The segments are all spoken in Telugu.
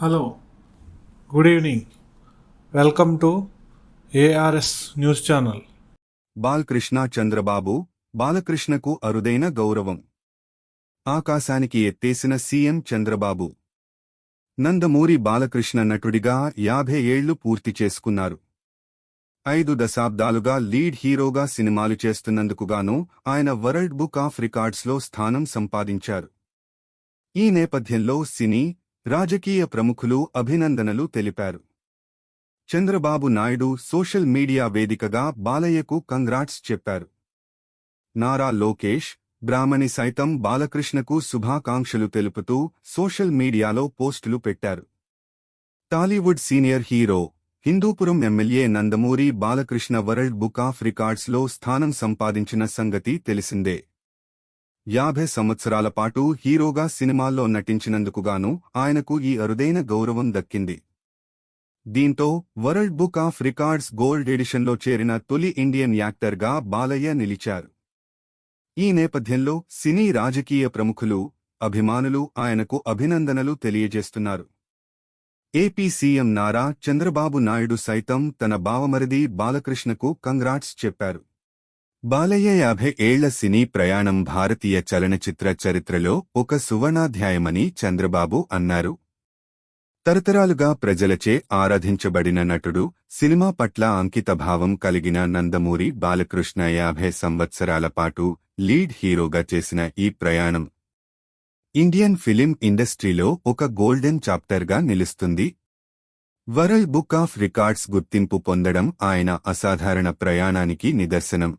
Hello good evening. Welcome to ARS news channel. Balakrishna Chandrababu బాలకృష్ణకు అరుదైన గౌరవం. ఆకాశానికి ఎత్తేసిన సీఎం చంద్రబాబు. నందమూరి బాలకృష్ణ నటుడిగా యాభై ఏళ్ళు పూర్తి చేసుకున్నారు. ఐదు దశాబ్దాలుగా లీడ్ హీరోగా సినిమాలు చేస్తున్నందుకుగాను ఆయన వరల్డ్ బుక్ ఆఫ్ రికార్డ్స్లో స్థానం సంపాదించారు. ఈ నేపథ్యంలో సినీ రాజకీయ ప్రముఖులు అభినందనలు తెలిపారు. చంద్రబాబు నాయుడు సోషల్ మీడియా వేదికగా బాలయ్యకు కంగ్రాట్స్ చెప్పారు. నారా లోకేష్ బ్రాహ్మణి సైతం బాలకృష్ణకు శుభాకాంక్షలు తెలుపుతూ సోషల్ మీడియాలో పోస్టులు పెట్టారు. Tollywood senior hero Hindupuram MLA Nandamuri Balakrishna world book of రికార్డ్స్లో స్థానం సంపాదించిన సంగతి తెలిసిందే. యాభై సంవత్సరాల పాటు హీరోగా సినిమాల్లో నటించినందుకుగాను ఆయనకు ఈ అరుదైన గౌరవం దక్కింది. దీంతో world book of records gold ఎడిషన్లో చేరిన తొలి ఇండియన్ యాక్టర్గా బాలయ్య నిలిచారు. ఈ నేపథ్యంలో సినీ రాజకీయ ప్రముఖులు అభిమానులు ఆయనకు అభినందనలు తెలియజేస్తున్నారు. ఏపీ సీఎం నారా చంద్రబాబు నాయుడు సైతం తన బావమరిది బాలకృష్ణకు కంగ్రాట్స్ చెప్పారు. బాలయ్య యాభై ఏళ్ళ సినీ ప్రయాణం భారతీయ చలనచిత్ర చరిత్రలో ఒక సువర్ణాధ్యాయమని చంద్రబాబు అన్నారు. తరతరాలుగా ప్రజలచే ఆరాధించబడిన నటుడు సినిమా పట్ల అంకితభావం కలిగిన నందమూరి బాలకృష్ణ యాభై సంవత్సరాల పాటు లీడ్ హీరోగా చేసిన ఈ ప్రయాణం ఇండియన్ ఫిలిం ఇండస్ట్రీలో ఒక గోల్డెన్ చాప్టర్గా నిలుస్తుంది. వరల్డ్ బుక్ ఆఫ్ రికార్డ్స్ గుర్తింపు పొందడం ఆయన అసాధారణ ప్రయాణానికి నిదర్శనం.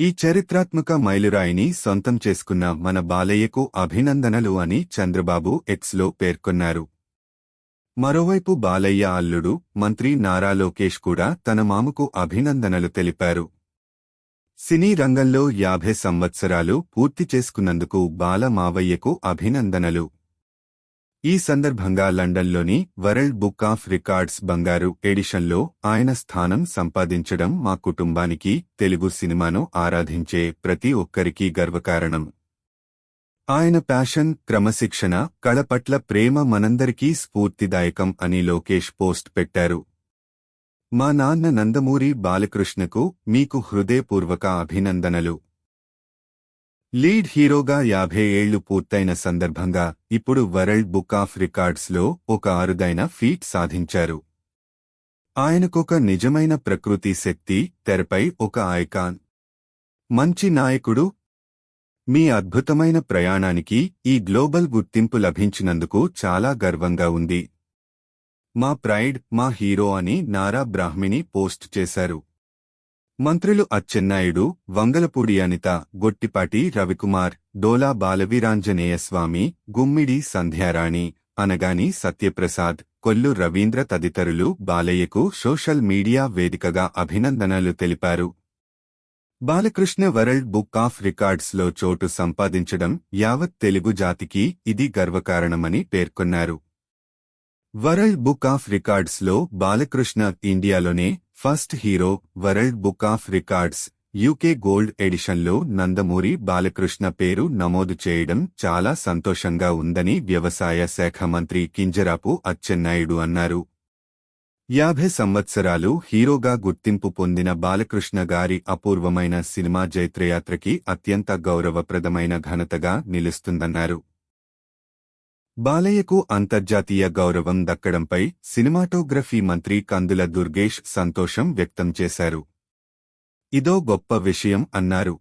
ఈ చరిత్రాత్మక మైలురాయిని సొంతం చేసుకున్న మన బాలయ్యకు అభినందనలు అని చంద్రబాబు ఎక్స్లో పేర్కొన్నారు. మరోవైపు బాలయ్య అల్లుడు మంత్రి నారా లోకేష్ కూడా తన మామకు అభినందనలు తెలిపారు. సినీ రంగంలో యాభై సంవత్సరాలు పూర్తి చేసుకున్నందుకు బాల మావయ్యకు అభినందనలు. ఈ సందర్భంగా లండన్లోని వరల్డ్ బుక్ ఆఫ్ రికార్డ్స్ బంగారు ఎడిషన్లో ఆయన స్థానం సంపాదించడం మా కుటుంబానికి తెలుగు సినిమాను ఆరాధించే ప్రతి ఒక్కరికీ గర్వకారణం. ఆయన ప్యాషన్ క్రమశిక్షణ కళ పట్ల ప్రేమ మనందరికీ స్ఫూర్తిదాయకం అని లోకేష్ పోస్ట్ పెట్టారు. మా నాన్న నందమూరి బాలకృష్ణకు మీకు హృదయపూర్వక అభినందనలు. లీడ్ హీరోగా యాభై ఏళ్ళు పూర్తయిన సందర్భంగా ఇప్పుడు వరల్డ్ బుక్ ఆఫ్ రికార్డ్స్లో ఒక అరుదైన ఫీట్ సాధించారు. ఆయనకొక నిజమైన ప్రకృతి శక్తి తెరపై ఒక ఐకాన్. మంచి నాయకుడు. మీ అద్భుతమైన ప్రయాణానికి ఈ గ్లోబల్ గుర్తింపు లభించినందుకు చాలా గర్వంగా ఉంది. మా ప్రైడ్ మా హీరో అని నారా బ్రాహ్మిణి పోస్ట్ చేశారు. మంత్రులు అచ్చెన్నాయుడు వంగలపూడి అనిత గొట్టిపాటి రవికుమార్ డోలా బాలవీరాంజనేయస్వామి గుమ్మిడి సంధ్యారాణి అనగాని సత్యప్రసాద్ కొల్లు రవీంద్ర తదితరులు బాలయ్యకు సోషల్ మీడియా వేదికగా అభినందనలు తెలిపారు. బాలకృష్ణ వరల్డ్ బుక్ ఆఫ్ రికార్డ్స్లో చోటు సంపాదించడం యావత్ తెలుగు జాతికి ఇది గర్వకారణమని పేర్కొన్నారు. వరల్డ్ బుక్ ఆఫ్ రికార్డ్స్లో బాలకృష్ణ ఇండియాలోనే first hero world book of records UK gold ఎడిషన్లో Nandamuri Balakrishna పేరు నమోదు చేయడం చాలా సంతోషంగా ఉందని వ్యవసాయ శాఖ మంత్రి కింజరాపు అచ్చెన్నాయుడు అన్నారు. యాభై సంవత్సరాలు హీరోగా గుర్తింపు పొందిన బాలకృష్ణ గారి అపూర్వమైన సినిమా జైత్రయాత్రకి అత్యంత గౌరవప్రదమైన ఘనతగా నిలుస్తుందన్నారు. బాలయ్యకు అంతర్జాతీయ గౌరవం దక్కడంపై సినిమాటోగ్రఫీ మంత్రి కందుల దుర్గేష్ సంతోషం వ్యక్తం చేశారు. ఇదో గొప్ప విషయం అన్నారు.